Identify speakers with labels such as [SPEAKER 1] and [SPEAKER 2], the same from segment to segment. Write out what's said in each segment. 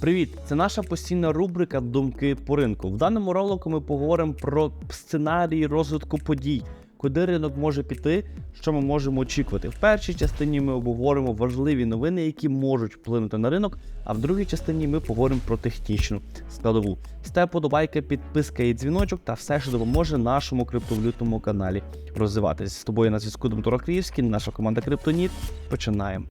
[SPEAKER 1] Привіт! Це наша постійна рубрика Думки по ринку. В даному ролику ми поговоримо про сценарії розвитку подій, куди ринок може піти, що ми можемо очікувати. В першій частині ми обговоримо важливі новини, які можуть вплинути на ринок. А в другій частині ми поговоримо про технічну складову. Став подобайка, підписка і дзвіночок та все, що допоможе нашому криптовалютному каналі розвиватись. З тобою на зв'язку Дмитро Київський, наша команда Криптоніт. Починаємо.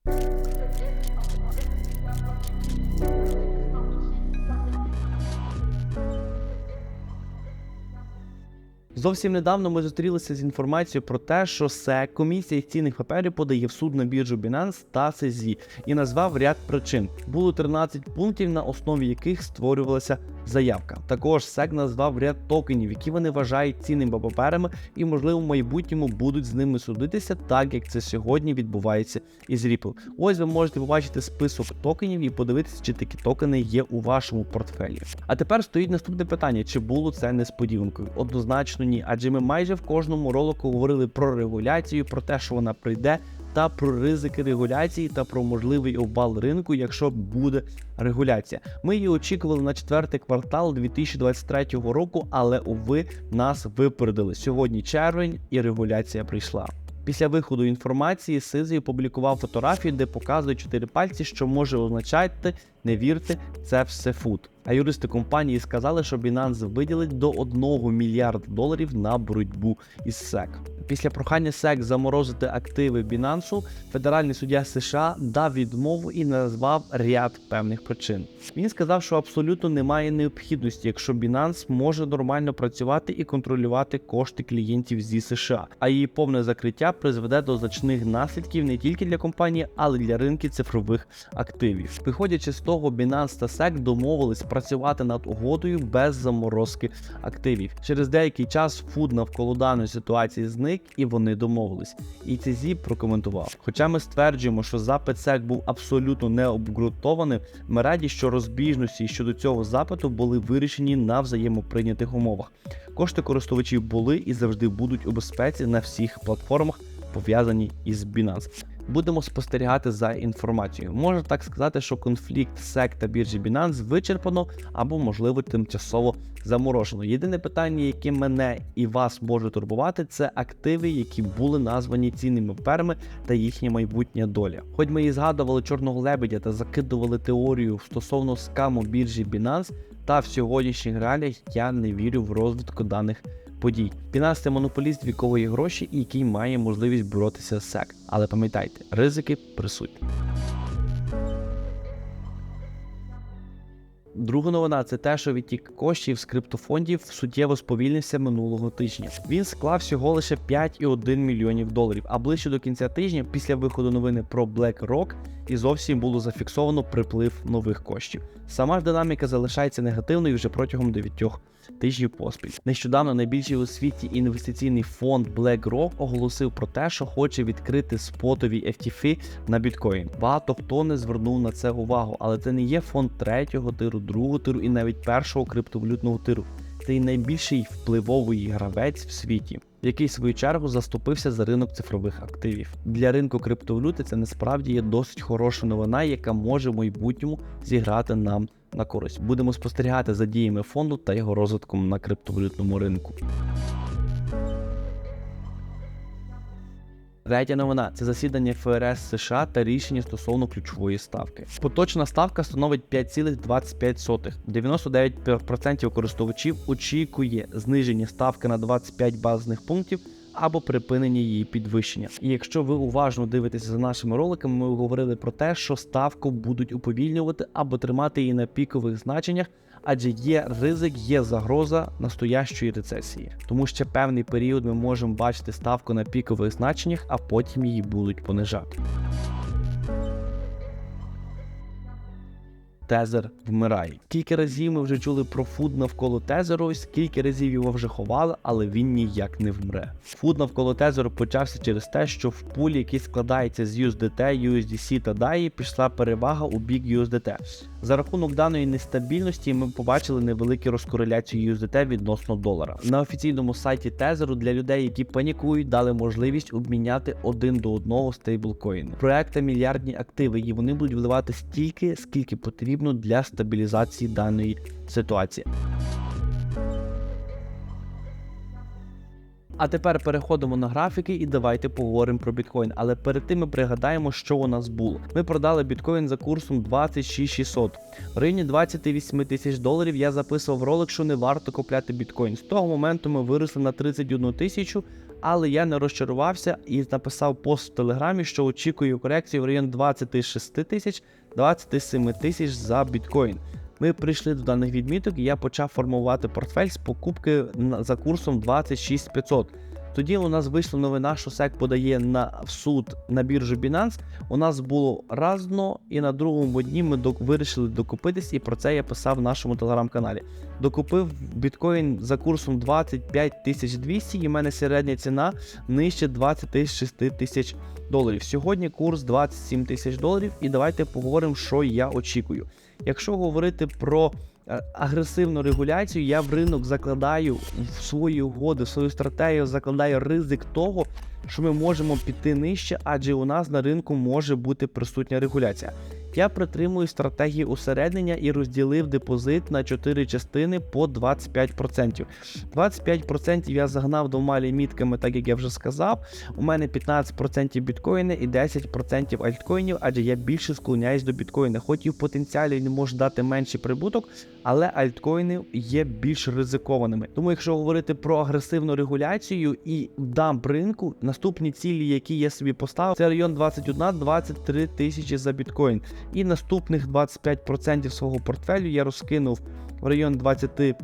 [SPEAKER 1] Зовсім недавно ми зустрілися з інформацією про те, що SEC, комісія цінних паперів, подає в суд на біржу Binance та CZ і назвав ряд причин. Було 13 пунктів, на основі яких створювалася заявка. Також SEC назвав ряд токенів, які вони вважають цінними паперами, і, можливо, в майбутньому будуть з ними судитися, так як це сьогодні відбувається із Ripple. Ось ви можете побачити список токенів і подивитися, чи такі токени є у вашому портфелі. А тепер стоїть наступне питання: чи було це несподіванкою? Однозначно ні, адже ми майже в кожному ролику говорили про регуляцію, про те, що вона прийде. Та про ризики регуляції та про можливий обвал ринку, якщо буде регуляція. Ми її очікували на четвертий квартал 2023 року, але уви нас випередили. Сьогодні червень і регуляція прийшла. Після виходу інформації Сизі опублікував фотографію, де показує чотири пальці, що може означати не вірте, це все фут. А юристи компанії сказали, що Binance виділить до 1 мільярда доларів на боротьбу із SEC. Після прохання SEC заморозити активи Binance, федеральний суддя США дав відмову і назвав ряд певних причин. Він сказав, що абсолютно немає необхідності, якщо Binance може нормально працювати і контролювати кошти клієнтів зі США, а її повне закриття призведе до значних наслідків не тільки для компанії, але й для ринків цифрових активів. Виходячи з того, Binance та SEC домовились працювати над угодою без заморозки активів. Через деякий час фуд навколо даної ситуації зник, і вони домовились. І CZ прокоментував. Хоча ми стверджуємо, що запит SEC був абсолютно не обґрунтованим, ми раді, що розбіжності щодо цього запиту були вирішені на взаємоприйнятих умовах. Кошти користувачів були і завжди будуть у безпеці на всіх платформах, пов'язані із Binance. Будемо спостерігати за інформацією. Можна так сказати, що конфлікт SEC та біржі Binance вичерпано або, можливо, тимчасово заморожено. Єдине питання, яке мене і вас може турбувати, це активи, які були названі цінними паперами та їхня майбутня доля. Хоч ми і згадували чорного лебедя та закидували теорію стосовно скаму біржі Binance, та в сьогоднішніх реаліях я не вірю в розвитку даних подій. Це монополіст вікової гроші, який має можливість боротися з SEC. Але пам'ятайте, ризики присутні. Друга новина це те, що відтік коштів з криптофондів суттєво сповільнився минулого тижня. Він склав всього лише 5,1 мільйонів доларів. А ближче до кінця тижня, після виходу новини про BlackRock, і зовсім було зафіксовано приплив нових коштів. Сама ж динаміка залишається негативною вже протягом 9 тижнів поспіль. Нещодавно найбільший у світі інвестиційний фонд BlackRock оголосив про те, що хоче відкрити спотові FTF на біткоін. Багато хто не звернув на це увагу, але це не є фонд третього тиру, другого тиру і навіть першого криптовалютного тиру. Це найбільший впливовий гравець в світі, який в свою чергу заступився за ринок цифрових активів. Для ринку криптовалюти це насправді є досить хороша новина, яка може в майбутньому зіграти нам на користь. Будемо спостерігати за діями фонду та його розвитком на криптовалютному ринку. Третя новина це засідання ФРС США та рішення стосовно ключової ставки. Поточна ставка становить 5,25. 99% користувачів очікує зниження ставки на 25 базових пунктів. Або припинення її підвищення. І якщо ви уважно дивитеся за нашими роликами, ми говорили про те, що ставку будуть уповільнювати або тримати її на пікових значеннях, адже є ризик, є загроза настоящої рецесії. Тому ще певний період ми можемо бачити ставку на пікових значеннях, а потім її будуть понижати. Тезер вмирає. Кілька разів ми вже чули про фуд навколо тезеру, скільки разів його вже ховали, але він ніяк не вмре. Фуд навколо тезеру почався через те, що в пулі, який складається з USDT, USDC та DAI, пішла перевага у бік USDT. За рахунок даної нестабільності ми побачили невеликі розкореляції USDT відносно долара. На офіційному сайті Тезеру для людей, які панікують, дали можливість обміняти один до одного стейблкоїни. Проекта мільярдні активи, і вони будуть вливати стільки, скільки потрібно для стабілізації даної ситуації. А тепер переходимо на графіки і давайте поговоримо про біткоін. Але перед тим ми пригадаємо, що у нас було. Ми продали біткоін за курсом 26600. В районі 28 тисяч доларів я записував ролик, що не варто купляти біткоін. З того моменту ми виросли на 31 тисячу. Але я не розчарувався і написав пост в телеграмі, що очікую корекцію в районі 26 тисяч 27 тисяч за біткоін. Ми прийшли до даних відміток, і я почав формувати портфель з покупки за курсом 26500. Тоді у нас вийшла новина, що SEC подає на в суд на біржу Binance. У нас було разно, і на другому дні ми док- вирішили докупитись, і про це я писав в нашому телеграм-каналі. Докупив біткоін за курсом 25 200, і в мене середня ціна нижче 26 тисяч доларів. Сьогодні курс 27 тисяч доларів, і давайте поговоримо, що я очікую. Якщо говорити про е, агресивну регуляцію, я в ринок закладаю в свої угоди, в свою стратегію закладаю ризик того, що ми можемо піти нижче, адже у нас на ринку може бути присутня регуляція. Я притримую стратегії усереднення і розділив депозит на 4 частини по 25%. 25% я загнав двома лімітками, так як я вже сказав. У мене 15% біткоїни і 10% альткоїнів, адже я більше склоняюсь до біткоїна. Хоч і в потенціалі він може дати менший прибуток, але альткоїни є більш ризикованими. Тому, якщо говорити про агресивну регуляцію і дамп ринку, наступні цілі, які я собі поставив, це район 21-23 тисячі за біткоін. І наступних 25% свого портфелю я розкинув в район 20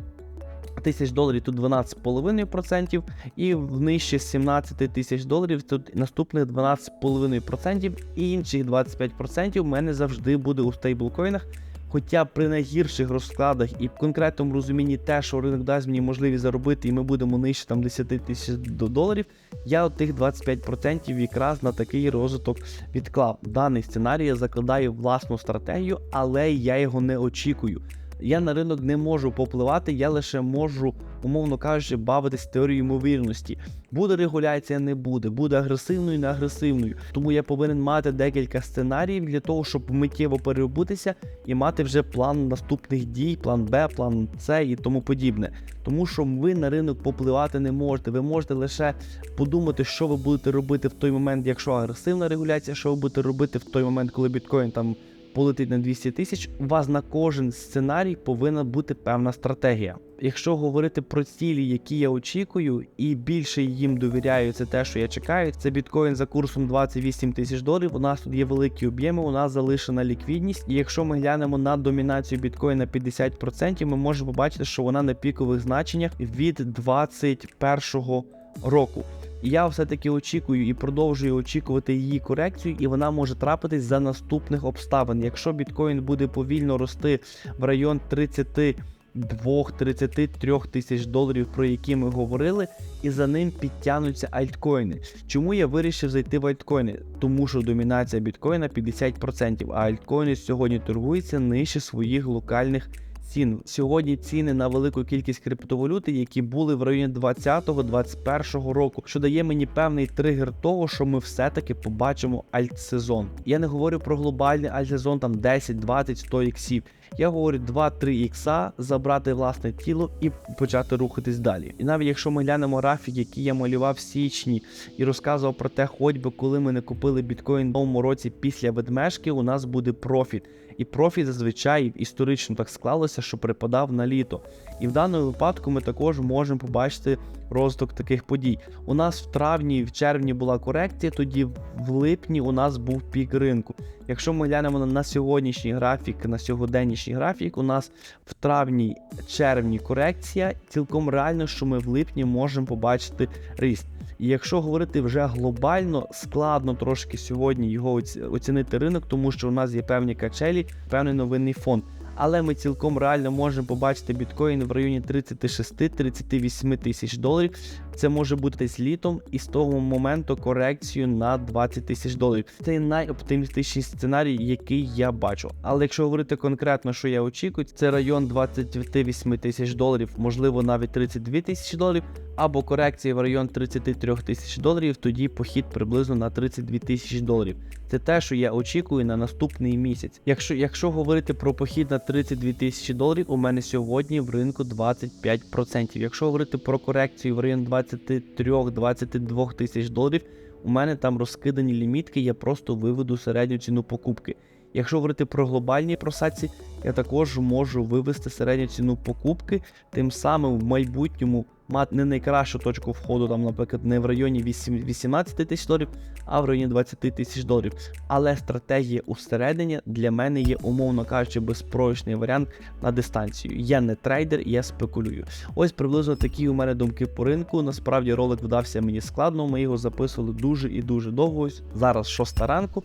[SPEAKER 1] тисяч доларів, тут 12,5%, і нижче 17 тисяч доларів, тут наступних 12,5%, і інших 25% в мене завжди буде у стейблкоїнах. Хоча при найгірших розкладах і конкретному розумінні те, що ринок дасть мені можливість заробити, і ми будемо нижче там 10 тисяч до- доларів, я от тих 25% якраз на такий розвиток відклав. Даний сценарій я закладаю власну стратегію, але я його не очікую. Я на ринок не можу попливати, я лише можу, умовно кажучи, бавитись теорією ймовірності. Буде регуляція, не буде, буде агресивною, не агресивною. Тому я повинен мати декілька сценаріїв для того, щоб миттєво переробитися і мати вже план наступних дій, план Б, план С і тому подібне. Тому що ви на ринок попливати не можете. Ви можете лише подумати, що ви будете робити в той момент, якщо агресивна регуляція, що ви будете робити в той момент, коли біткоін там полетить на 200 тисяч. У вас на кожен сценарій повинна бути певна стратегія. Якщо говорити про цілі, які я очікую, і більше їм довіряю, це те, що я чекаю. Це біткоін за курсом 28 тисяч доларів. У нас тут є великі об'єми, у нас залишена ліквідність. І якщо ми глянемо на домінацію біткоїна 50%, ми можемо побачити, що вона на пікових значеннях від 2021 року. Я все-таки очікую і продовжую очікувати її корекцію, і вона може трапитись за наступних обставин. Якщо біткоін буде повільно рости в район 32-33 тисяч доларів, про які ми говорили, і за ним підтягнуться альткоїни. Чому я вирішив зайти в альткоїни? Тому що домінація біткоїна 50%, а альткоїни сьогодні торгуються нижче своїх локальних цін. Сьогодні ціни на велику кількість криптовалюти, які були в районі 20-21 року, що дає мені певний тригер того, що ми все-таки побачимо альтсезон. Я не говорю про глобальний альтсезон там 10, 20, 100 іксів. Я говорю 2-3 ікса, забрати власне тіло і почати рухатись далі. І навіть якщо ми глянемо графік, який я малював в січні і розказував про те, хоч би коли ми не купили біткоін в новому році після ведмежки, у нас буде профіт. І профіт зазвичай історично так склалося, що припадав на літо. І в даному випадку ми також можемо побачити розвиток таких подій. У нас в травні, в червні була корекція, тоді в липні у нас був пік ринку. Якщо ми глянемо на- сьогоднішній графік, на сьогоденнішній графік, у нас в травні, червні корекція. Цілком реально, що ми в липні можемо побачити ріст. І якщо говорити вже глобально, складно трошки сьогодні його оцінити ринок, тому що у нас є певні качелі, певний новинний фонд. Але ми цілком реально можемо побачити біткоін в районі 36-38 тисяч доларів. Це може бути десь літом, і з того моменту корекцію на 20 тисяч доларів. Це найоптимістичніший сценарій, який я бачу. Але якщо говорити конкретно, що я очікую, це район 28 тисяч доларів, можливо, навіть 32 тисячі доларів, або корекція в район 33 тисяч доларів, тоді похід приблизно на 32 тисячі доларів. Це те, що я очікую на наступний місяць. Якщо, якщо говорити про похід на 32 тисячі доларів, у мене сьогодні в ринку 25%. Якщо говорити про корекцію в район 23-22 тисяч доларів, у мене там розкидані лімітки, я просто виведу середню ціну покупки. Якщо говорити про глобальні просадці, я також можу вивести середню ціну покупки, тим самим в майбутньому мати не найкращу точку входу, там, наприклад, не в районі 8, 18 тисяч доларів, а в районі 20 тисяч доларів. Але стратегія усередині для мене є, умовно кажучи, безпрограшний варіант на дистанцію. Я не трейдер, я спекулюю. Ось приблизно такі у мене думки по ринку. Насправді ролик вдався мені складно. Ми його записували дуже і дуже довго. Ось зараз 6 ранку.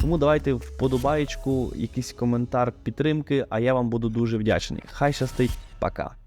[SPEAKER 1] Тому давайте вподобаєчку, якийсь коментар підтримки, а я вам буду дуже вдячний. Хай щастить, пока.